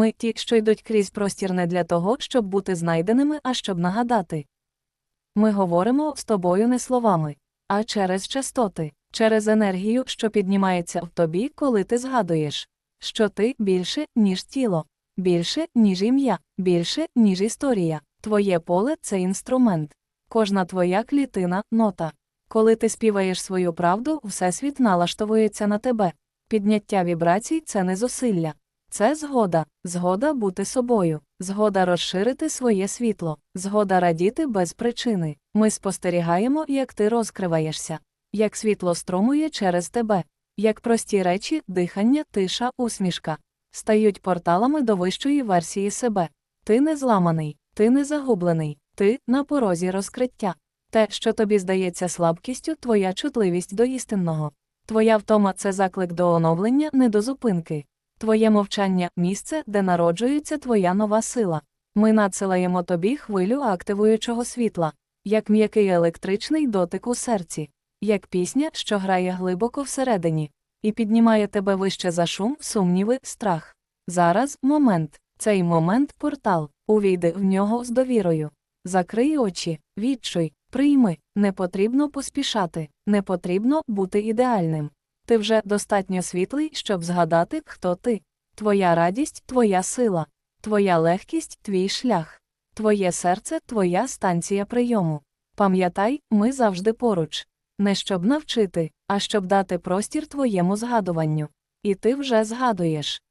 Ми ті, що йдуть крізь простір не для того, щоб бути знайденими, а щоб нагадати. Ми говоримо з тобою не словами, а через частоти, через енергію, що піднімається в тобі, коли ти згадуєш, що ти більше, ніж тіло, більше, ніж ім'я, більше, ніж історія. Твоє поле це інструмент. Кожна твоя клітина нота. Коли ти співаєш свою правду, Всесвіт налаштовується на тебе. Підняття вібрацій це не зусилля. Це згода, згода бути собою, згода розширити своє світло, згода радіти без причини. Ми спостерігаємо, як ти розкриваєшся, як світло струмує через тебе, як прості речі, дихання, тиша, усмішка стають порталами до вищої версії себе. Ти не зламаний, ти не загублений, ти на порозі розкриття. Те, що тобі здається слабкістю, твоя чутливість до істинного. Твоя втома це заклик до оновлення, не до зупинки. Твоє мовчання місце, де народжується твоя нова сила. Ми надсилаємо тобі хвилю активуючого світла, як м'який електричний дотик у серці, як пісня, що грає глибоко всередині, і піднімає тебе вище за шум, сумніви, страх. Зараз момент, цей момент портал, увійди в нього з довірою. Закрий очі, відчуй, прийми, не потрібно поспішати, не потрібно бути ідеальним. Ти вже достатньо світлий, щоб згадати, хто ти. Твоя радість, твоя сила, твоя легкість, твій шлях, твоє серце, твоя станція прийому. Пам'ятай, ми завжди поруч. Не щоб навчити, а щоб дати простір твоєму згадуванню. І ти вже згадуєш.